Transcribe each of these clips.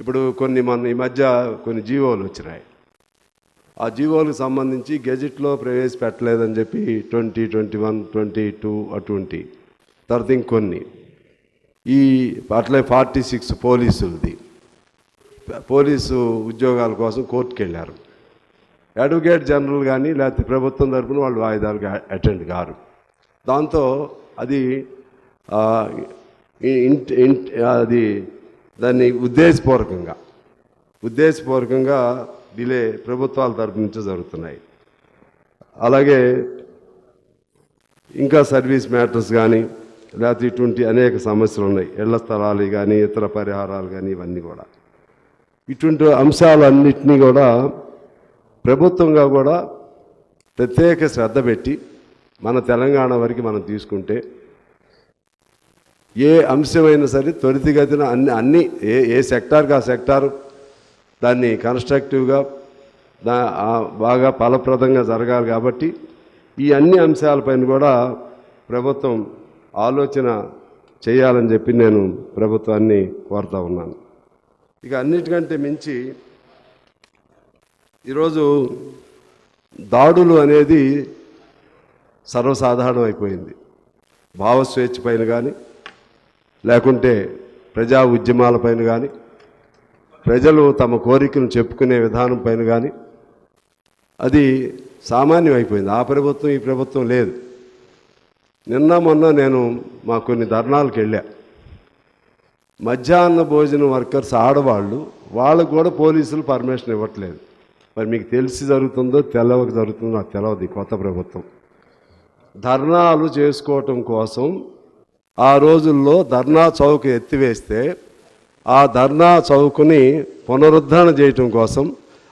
ఇప్పుడు కొన్ని మన ఈ మధ్య కొన్ని జీవోలు వచ్చినాయి. ఆ జీవోలకు సంబంధించి గెజిట్లో ప్రవేశపెట్టలేదని చెప్పి twenty twenty one twenty two అటువంటి తర్వాత ఇంకొన్ని. ఈ అట్లే ఫార్టీ సిక్స్ పోలీసులది. పోలీసు ఉద్యోగాల కోసం కోర్టుకు వెళ్ళారు అడ్వకేట్ జనరల్ కానీ లేకపోతే ప్రభుత్వం తరపున వాళ్ళు వాయిదాలకు అటెండ్ కారు. దాంతో అది ఇంట్ ఇంట్ అది దాన్ని ఉద్దేశపూర్వకంగా ఉద్దేశపూర్వకంగా డిలే ప్రభుత్వాల తరపు నుంచి జరుగుతున్నాయి. అలాగే ఇంకా సర్వీస్ మ్యాటర్స్ కానీ లేకపోతే ఇటువంటి అనేక సమస్యలు ఉన్నాయి. ఇళ్ళ స్థలాలు కానీ ఇతర పరిహారాలు కానీ ఇవన్నీ కూడా. ఇటువంటి అంశాలన్నింటినీ కూడా ప్రభుత్వంగా కూడా ప్రత్యేక శ్రద్ధ పెట్టి మన తెలంగాణ వరకు మనం తీసుకుంటే ఏ అంశమైనా సరే త్వరితగతిన అన్ని అన్ని ఏ ఏ సెక్టార్కి ఆ సెక్టారు దాన్ని కన్స్ట్రక్టివ్గా దా బాగా ఫలప్రదంగా జరగాలి కాబట్టి ఈ అన్ని అంశాలపైన కూడా ప్రభుత్వం ఆలోచన చేయాలని చెప్పి నేను ప్రభుత్వాన్ని కోరుతా ఉన్నాను. ఇక అన్నిటికంటే మించి ఈరోజు దాడులు అనేది సర్వసాధారణం అయిపోయింది భావస్వేచ్ఛ పైన కానీ లేకుంటే ప్రజా ఉద్యమాలపైన కానీ ప్రజలు తమ కోరికను చెప్పుకునే విధానం పైన కానీ అది సామాన్యం అయిపోయింది ఆ ప్రభుత్వం ఈ ప్రభుత్వం లేదు. నిన్న మొన్న నేను మా కొన్ని ధర్నాలకు వెళ్ళా. మధ్యాహ్న భోజన వర్కర్స్ ఆడవాళ్ళు వాళ్ళకు కూడా పోలీసులు పర్మిషన్ ఇవ్వట్లేదు. మరి మీకు తెలిసి జరుగుతుందో తెలవక జరుగుతుందో నాకు తెలియదు కొత్త ప్రభుత్వం. ధర్నాలు చేసుకోవటం కోసం ఆ రోజుల్లో ధర్నా చౌక్ ఎత్తివేస్తే ఆ ధర్నా చౌక్ని పునరుద్ధరణ చేయటం కోసం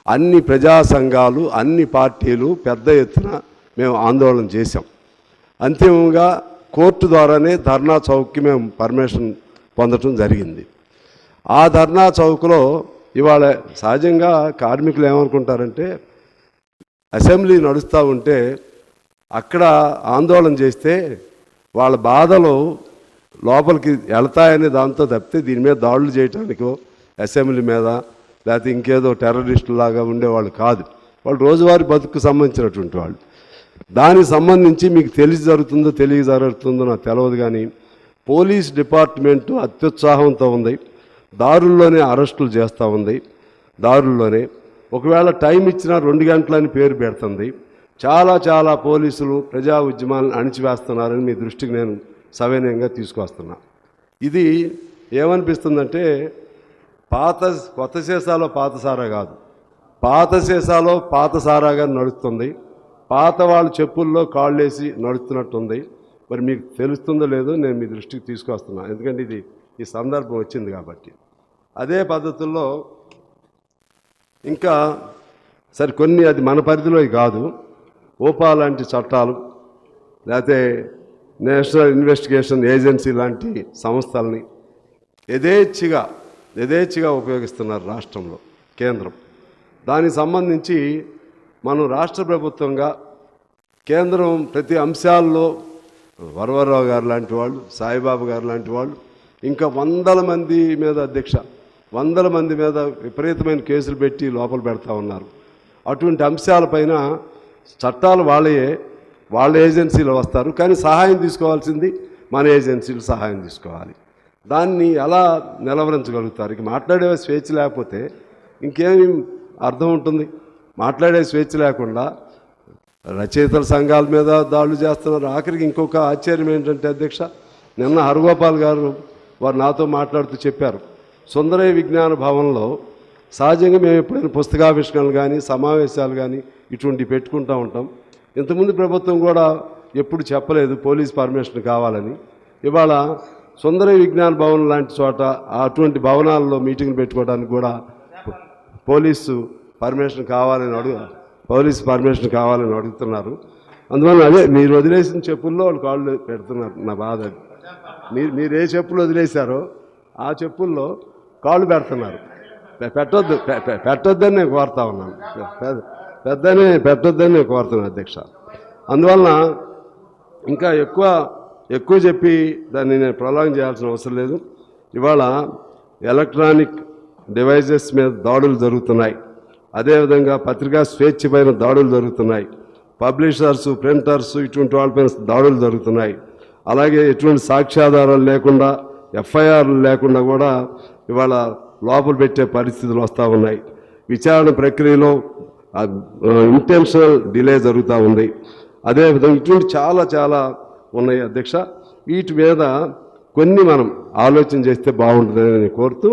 అన్ని ప్రజా సంఘాలు అన్ని పార్టీలు పెద్ద ఎత్తున మేము ఆందోళన చేశాం. అంతిమంగా కోర్టు ద్వారానే ధర్నా చౌక్కి మేము పర్మిషన్ పొందటం జరిగింది. ఆ ధర్నా చౌక్లో ఇవాళ సహజంగా కార్మికులు ఏమనుకుంటారంటే అసెంబ్లీ నడుస్తూ ఉంటే అక్కడ ఆందోళన చేస్తే వాళ్ళ బాధలు లోపలికి వెళ్తాయనే దాంతో తప్పితే దీని మీద దాడులు చేయటానికో అసెంబ్లీ మీద లేకపోతే ఇంకేదో టెర్రరిస్టులాగా ఉండేవాళ్ళు కాదు. వాళ్ళు రోజువారీ బతుకు సంబంధించినటువంటి వాళ్ళు. దానికి సంబంధించి మీకు తెలిసి జరుగుతుందో తెలియ జరుగుతుందో నాకు తెలియదు కానీ పోలీస్ డిపార్ట్మెంట్ అత్యుత్సాహంతో ఉంది. దారుల్లోనే అరెస్టులు చేస్తూ ఉంది. దారుల్లోనే. ఒకవేళ టైం ఇచ్చినా రెండు గంటలని పేరు పెడుతుంది. చాలా చాలా పోలీసులు ప్రజా ఉద్యమాలను అణిచివేస్తున్నారని మీ దృష్టికి నేను సవినయంగా తీసుకొస్తున్నా ఇది ఏమనిపిస్తుందంటే పాత కొత్త సీసాలో పాత సారా కాదు. పాత సీసాలో పాత సారాగా నడుస్తుంది. పాత వాళ్ళ చెప్పుల్లో కాళ్ళేసి నడుస్తున్నట్టుంది. మరి మీకు తెలుస్తుందో లేదో నేను మీ దృష్టికి తీసుకొస్తున్నా ఎందుకంటే ఇది ఈ సందర్భం వచ్చింది కాబట్టి. అదే పద్ధతుల్లో ఇంకా సరే కొన్ని అది మన పరిధిలో కాదు. ఓపా లాంటి చట్టాలు లేకపోతే నేషనల్ ఇన్వెస్టిగేషన్ ఏజెన్సీ లాంటి సంస్థల్ని యథేచ్ఛగా యథేచ్ఛగా ఉపయోగిస్తున్నారు రాష్ట్రంలో కేంద్రం. దానికి సంబంధించి మనం రాష్ట్ర ప్రభుత్వంగా కేంద్రం ప్రతి అంశాల్లో వరవరరావు గారు లాంటి వాళ్ళు సాయిబాబు గారు లాంటి వాళ్ళు ఇంకా వందల మంది మీద అధ్యక్ష వందల మంది మీద విపరీతమైన కేసులు పెట్టి లోపల పెడతా ఉన్నారు. అటువంటి అంశాలపైన చట్టాలు వాళ్ళయే వాళ్ళ ఏజెన్సీలు వస్తారు. కానీ సహాయం తీసుకోవాల్సింది మన ఏజెన్సీలు సహాయం తీసుకోవాలి. దాన్ని ఎలా నిలవరించగలుగుతారు? ఇక మాట్లాడే స్వేచ్ఛ లేకపోతే ఇంకేమి అర్థం ఉంటుంది. మాట్లాడే స్వేచ్ఛ లేకుండా రచయితల సంఘాల మీద దాడులు చేస్తున్నారు. ఆఖరికి ఇంకొక ఆశ్చర్యం ఏంటంటే అధ్యక్ష నిన్న హరగోపాల్ గారు వారు నాతో మాట్లాడుతూ చెప్పారు. సుందరయ్య విజ్ఞాన భవన్లో సహజంగా మేము ఎప్పుడైనా పుస్తకావిష్కరణలు కానీ సమావేశాలు కానీ ఇటువంటి పెట్టుకుంటూ ఉంటాం. ఇంతకుముందు ప్రభుత్వం కూడా ఎప్పుడు చెప్పలేదు పోలీస్ పర్మిషన్ కావాలని. ఇవాళ సుందర విజ్ఞాన భవన్ లాంటి చోట అటువంటి భవనాల్లో మీటింగ్లు పెట్టుకోవడానికి కూడా పోలీసు పర్మిషన్ కావాలని అడుగు పోలీస్ పర్మిషన్ కావాలని అడుగుతున్నారు. అందువల్ల అదే మీరు వదిలేసిన చెప్పుల్లో వాళ్ళు కాళ్ళు పెడుతున్నారు నా బాధ అది. మీరు మీరు ఏ చెప్పులు వదిలేశారో ఆ చెప్పుల్లో కాళ్ళు పెడుతున్నారు. పెట్టొద్దు పె- పెట్టొద్దని నేను కోరుతా ఉన్నాను. పెద్దనే పెట్టొద్దని నేను కోరుతున్నాను అధ్యక్ష. అందువలన ఇంకా ఎక్కువ ఎక్కువ చెప్పి దాన్ని నేను ప్రొలాంగ్ చేయాల్సిన అవసరం లేదు. ఇవాళ ఎలక్ట్రానిక్ డివైజెస్ మీద దాడులు జరుగుతున్నాయి. అదేవిధంగా పత్రికా స్వేచ్ఛ పైన దాడులు జరుగుతున్నాయి. పబ్లిషర్స్ ప్రింటర్స్ ఇటువంటి వాళ్ళపైన దాడులు జరుగుతున్నాయి. అలాగే ఎటువంటి సాక్ష్యాధారాలు లేకుండా ఎఫ్ఐఆర్లు లేకుండా కూడా ఇవాళ లోపల పెట్టే పరిస్థితులు వస్తూ ఉన్నాయి. విచారణ ప్రక్రియలో ఇంటెన్షనల్ డిలే జరుగుతూ ఉంది. అదేవిధంగా ఇటువంటి చాలా చాలా ఉన్నాయి అధ్యక్ష. వీటి మీద కొన్ని మనం ఆలోచన చేస్తే బాగుంటుందని కోరుతూ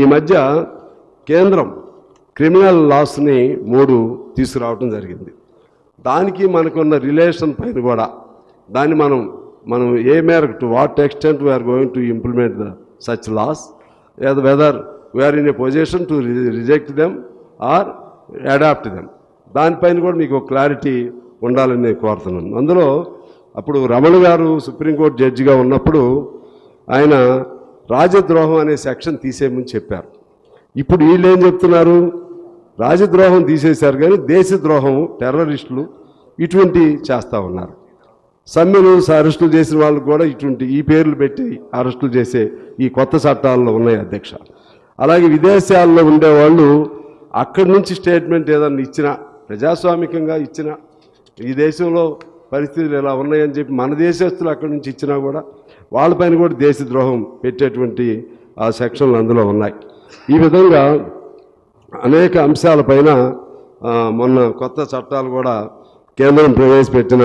ఈ మధ్య కేంద్రం క్రిమినల్ లాస్ని మూడు తీసుకురావటం జరిగింది. దానికి మనకున్న రిలేషన్ పైన కూడా దాన్ని మనం మనం ఏ మేరకు to what extent we are going to implement the such laws whether we are in a position to reject them or adopt them దానిపైన కూడా మీకు క్లారిటీ ఉండాలని నేను కోరుతున్నాను. అందులో అప్పుడు రమణ గారు సుప్రీంకోర్టు జడ్జిగా ఉన్నప్పుడు ఆయన రాజద్రోహం అనే సెక్షన్ తీసేయమని చెప్పారు. ఇప్పుడు వీళ్ళు ఏం చెప్తున్నారు? రాజద్రోహం తీసేశారు కానీ దేశద్రోహం టెర్రరిస్టులు ఇటువంటి చేస్తూ ఉన్నారు. సమ్మెను అరెస్టులు చేసిన వాళ్ళు కూడా ఇటువంటి ఈ పేర్లు పెట్టి అరెస్టులు చేసే ఈ కొత్త చట్టాల్లో ఉన్నాయి అధ్యక్ష. అలాగే విదేశాల్లో ఉండేవాళ్ళు అక్కడి నుంచి స్టేట్మెంట్ ఏదన్నా ఇచ్చినా ప్రజాస్వామికంగా ఇచ్చిన ఈ దేశంలో పరిస్థితులు ఇలా ఉన్నాయని చెప్పి మన దేశస్తులు అక్కడి నుంచి ఇచ్చినా కూడా వాళ్ళపైన కూడా దేశద్రోహం పెట్టేటువంటి ఆ సెక్షన్లు అందులో ఉన్నాయి. ఈ విధంగా అనేక అంశాలపైన మొన్న కొత్త చట్టాలు కూడా కేంద్రం ప్రవేశపెట్టిన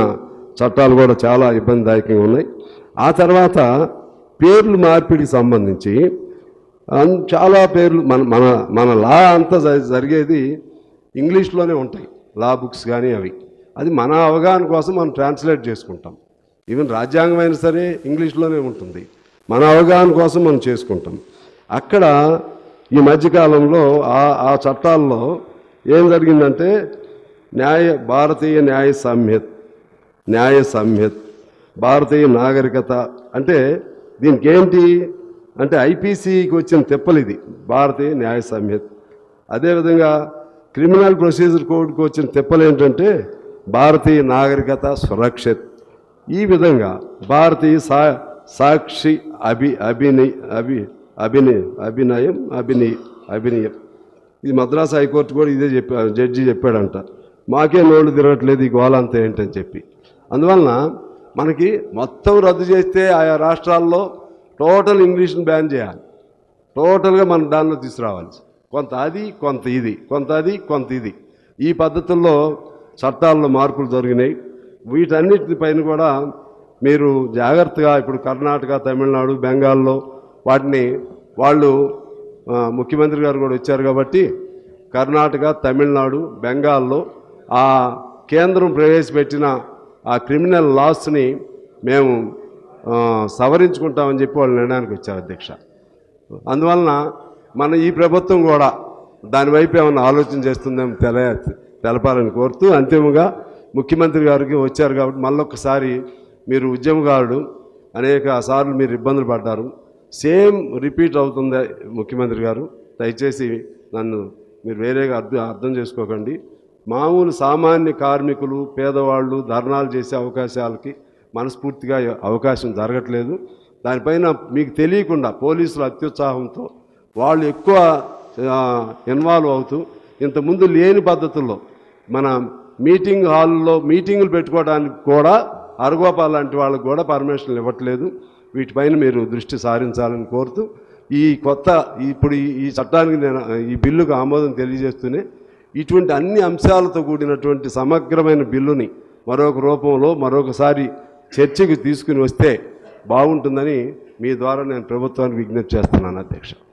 చట్టాలు కూడా చాలా ఇబ్బందిదాయకంగా ఉన్నాయి. ఆ తర్వాత పేర్లు మార్పిడికి సంబంధించి చాలా పేర్లు మన మన మన లా అంతా జ- జరిగేది ఇంగ్లీష్లోనే ఉంటాయి. లా బుక్స్ కానీ అవి. అది మన అవగాహన కోసం మనం ట్రాన్స్లేట్ చేసుకుంటాం. ఈవెన్ రాజ్యాంగం అయినా సరే ఇంగ్లీష్లోనే ఉంటుంది. మన అవగాహన కోసం మనం చేసుకుంటాం. అక్కడ ఈ మధ్యకాలంలో ఆ ఆ చట్టాల్లో ఏం జరిగిందంటే న్యాయ భారతీయ న్యాయ సంహిత న్యాయ సంహిత్ భారతీయ నాగరికత అంటే దీనికి ఏంటి అంటే ఐపీసీకి వచ్చిన తెప్పలు ఇది భారతీయ న్యాయ సంహిత్ అదేవిధంగా క్రిమినల్ ప్రొసీజర్ కోడ్కి వచ్చిన తెప్పలు ఏంటంటే భారతీయ నాగరికత సురక్షిత్. ఈ విధంగా భారతీయ సా సాక్షి అభి అభినయ్ అభి అభినయ అభినయం అభినయ అభినయం. ఇది మద్రాసు హైకోర్టు కూడా ఇదే చెప్పా జడ్జి చెప్పాడంట. మాకే నోళ్ళు తిరగట్లేదు ఈ గోళ అంతా ఏంటని చెప్పి. అందువలన మనకి మొత్తం రద్దు చేస్తే ఆయా రాష్ట్రాల్లో టోటల్ ఇంగ్లీష్ని బ్యాన్ చేయాలి. టోటల్గా మనం దానిలో తీసుకురావాలి కొంత అది కొంత ఇది. కొంత అది కొంత ఇది. ఈ పద్ధతుల్లో చట్టాల్లో మార్పులు జరిగినాయి. వీటన్నిటిపైన కూడా మీరు జాగ్రత్తగా ఇప్పుడు కర్ణాటక తమిళనాడు బెంగాల్లో వాటిని వాళ్ళు ముఖ్యమంత్రి గారు కూడా వచ్చారు కాబట్టి కర్ణాటక తమిళనాడు బెంగాల్లో ఆ కేంద్రం ప్రవేశపెట్టిన ఆ క్రిమినల్ లాస్ని మేము సవరించుకుంటామని చెప్పి వాళ్ళు నిర్ణయానికి వచ్చారు అధ్యక్ష. అందువలన మన ఈ ప్రభుత్వం కూడా దాని వైపు ఏమైనా ఆలోచన చేస్తుందేమో తెల తెలపాలని కోరుతూ అంతిమంగా ముఖ్యమంత్రి గారికి వచ్చారు కాబట్టి మళ్ళొకసారి మీరు ఉద్యమకారుడు అనేక సార్లు మీరు ఇబ్బందులు పడ్డారు. సేమ్ రిపీట్ అవుతుంది ముఖ్యమంత్రి గారు. దయచేసి నన్ను మీరు వేరేగా అర్థం అర్థం చేసుకోకండి. మామూలు సామాన్య కార్మికులు పేదవాళ్ళు ధర్నాలు చేసే అవకాశాలకి మనస్ఫూర్తిగా అవకాశం జరగట్లేదు. దానిపైన మీకు తెలియకుండా పోలీసులు అత్యుత్సాహంతో వాళ్ళు ఎక్కువ ఇన్వాల్వ్ అవుతూ ఇంతకుముందు లేని పద్ధతుల్లో మన మీటింగ్ హాల్లో మీటింగులు పెట్టుకోవడానికి కూడా అరగోపాల్ లాంటి వాళ్ళకు కూడా పర్మిషన్లు ఇవ్వట్లేదు. వీటిపైన మీరు దృష్టి సారించాలని కోరుతూ ఈ కొత్త ఇప్పుడు ఈ చట్టానికి నేను ఈ బిల్లుకు ఆమోదం తెలియజేస్తూనే ఇటువంటి అన్ని అంశాలతో కూడినటువంటి సమగ్రమైన బిల్లుని మరొక రూపంలో మరొకసారి చర్చకు తీసుకుని వస్తే బాగుంటుందని మీ ద్వారా నేను ప్రభుత్వానికి విజ్ఞప్తి చేస్తున్నాను అధ్యక్ష.